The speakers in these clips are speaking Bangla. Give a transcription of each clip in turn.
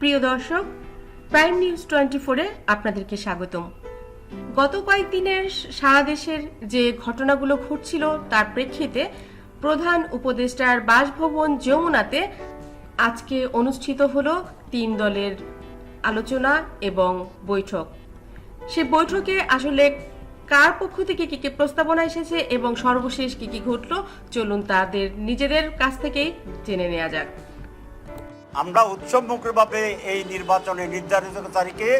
প্রিয় দর্শক প্রাইম নিউজ টোয়েন্টি ফোরে আপনাদেরকে স্বাগতম। গত কয়েকদিনের সারা দেশের যে ঘটনাগুলো ঘটছিল, তার প্রেক্ষিতে প্রধান উপদেষ্টার বাসভবন যমুনাতে আজকে অনুষ্ঠিত হলো তিন দলের আলোচনা এবং বৈঠক। সে বৈঠকে আসলে কার পক্ষ থেকে কি কি প্রস্তাবনা এসেছে এবং সর্বশেষ কি কি ঘটলো, চলুন তাদের নিজেদের কাছ থেকেই জেনে নেওয়া যাক। আমরা উৎসবমুখরভাবে এই নির্বাচনে নির্ধারিত তারিখে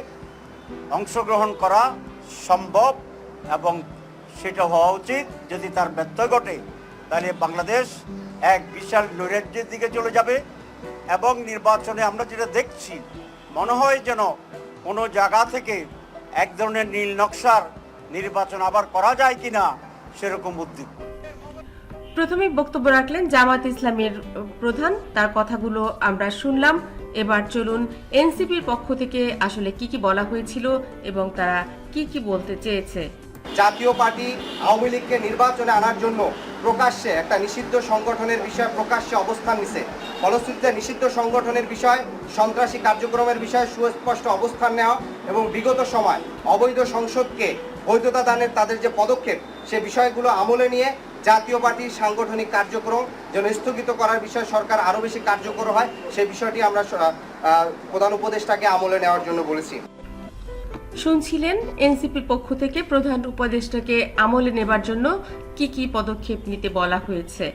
অংশগ্রহণ করা সম্ভব এবং সেটা হওয়া উচিত। যদি তার ব্যত্যয় ঘটে, তাহলে বাংলাদেশ এক বিশাল নৈরাজ্যের দিকে চলে যাবে এবং নির্বাচনে আমরা যেটা দেখছি, মনে হয় যেন কোনো জায়গা থেকে এক ধরনের নীল নকশার নির্বাচন আবার করা যায় কিনা সেরকম উদ্যোগ প্রথমে বক্তব্য রাখলেন জামাত ইসলামের প্রধান। তার কথাগুলো আমরা শুনলাম। এবার চলুন এনসিপির পক্ষ থেকে আসলে কি কি বলা হয়েছিল এবং তারা কি কি বলতে চেয়েছে। জাতীয় পার্টি আওয়ামী লীগকে নির্বাচনে আনার জন্য প্রকাশ্যে একটা নিষিদ্ধ সংগঠনের বিষয়ে প্রকাশ্যে অবস্থান নিছে। ফলশ্রুতিতে নিষিদ্ধ সংগঠনের বিষয়, সন্ত্রাসী কার্যক্রমের বিষয়ে সুস্পষ্ট অবস্থান নেওয়া এবং বিগত সময় অবৈধ সংসদকে বৈধতা দানের তাদের যে পদক্ষেপ, সে বিষয়গুলো আমলে নিয়ে জাতীয় পার্টির সাংগঠনিক কার্যক্রম যেন স্থগিত করার বিষয়ে সরকার আরও বেশি কার্যকর হয়, সেই বিষয়টি আমরা প্রধান উপদেষ্টাকে আমলে নেওয়ার জন্য বলেছি। শুনছিলেন এনসিপির পক্ষ থেকে প্রধান উপদেষ্টাকে আমলে নেবার জন্য কি কি পদক্ষেপ নিতে বলা হয়েছে।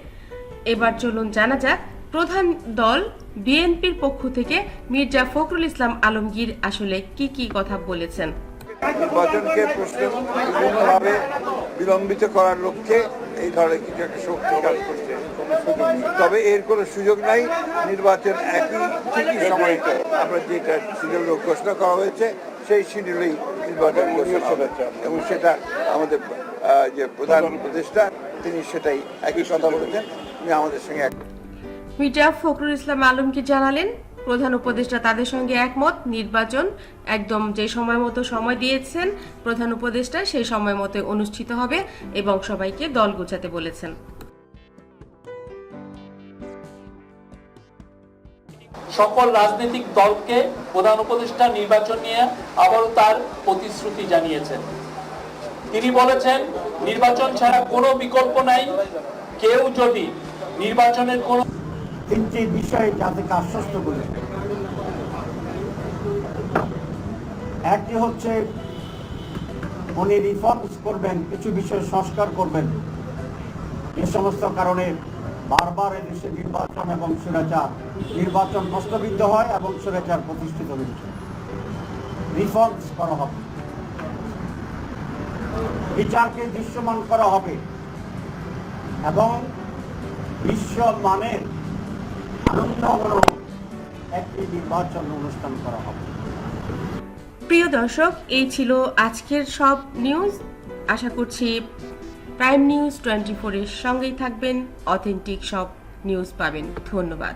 এবার চলুন জানা যাক, প্রধান দল বিএনপির পক্ষ থেকে মির্জা ফখরুল ইসলাম আলমগীর আসলে কি কি কথা বলেছেন। নির্বাচনকে প্রশ্ন বিভিন্নভাবে বিলম্বিত করার লক্ষ্যে এই ধরনের কিছু একটা শক্তি কাজ করছে তবে এর কোনো সুযোগ নাই, নির্বাচন একই ঠিকই সময়ে আমরা যেটা শিডিউল ঘোষণা করা হয়েছে, সেই শিডিউলেই নির্বাচন ঘোষণা হবে। এবং সেটা আমাদের যে প্রধান উপদেষ্টা, তিনি সেটাই একই কথা বলেছেন। আমাদের সঙ্গে এক মির্জা ফখরুল ইসলাম আলমগীর জানালেন। প্রধান উপদেষ্টা তাদের সঙ্গে একমত। নির্বাচন একদম যে সময় মতো সময় দিয়েছেন প্রধান উপদেষ্টা, সেই সময় মতো অনুষ্ঠিত হবে এবং সবাইকে দল গোছাতে বলেছেন। সকল রাজনৈতিক দলকে প্রধান উপদেষ্টা নির্বাচন নিয়ে আবারও তার প্রতিশ্রুতি জানিয়েছেন। তিনি বলেছেন, নির্বাচন ছাড়া কোনো বিকল্প নাই। কেউ যদি নির্বাচনের কোনো তিনটি বিষয়ে যাদেরকে আশ্বস্ত করে। একটি হচ্ছে, উনি রিফর্মস করবেন, কিছু বিষয়ে সংস্কার করবেন। এ সমস্ত কারণে বারবার এদেশে নির্বাচন এবং সুরাচার, নির্বাচন প্রশ্নবিদ্ধ হয় এবং সুরাচার প্রতিষ্ঠিত হয়েছে রিফর্মস করা হবে। বিচারকে দৃশ্যমান করা হবে। এবং বিশ্ব মানের প্রিয় দর্শক, এই ছিল আজকের সব নিউজ। আশা করছি প্রাইম নিউজ টোয়েন্টি ফোরের সঙ্গেই থাকবেন। অথেন্টিক সব নিউজ পাবেন। ধন্যবাদ।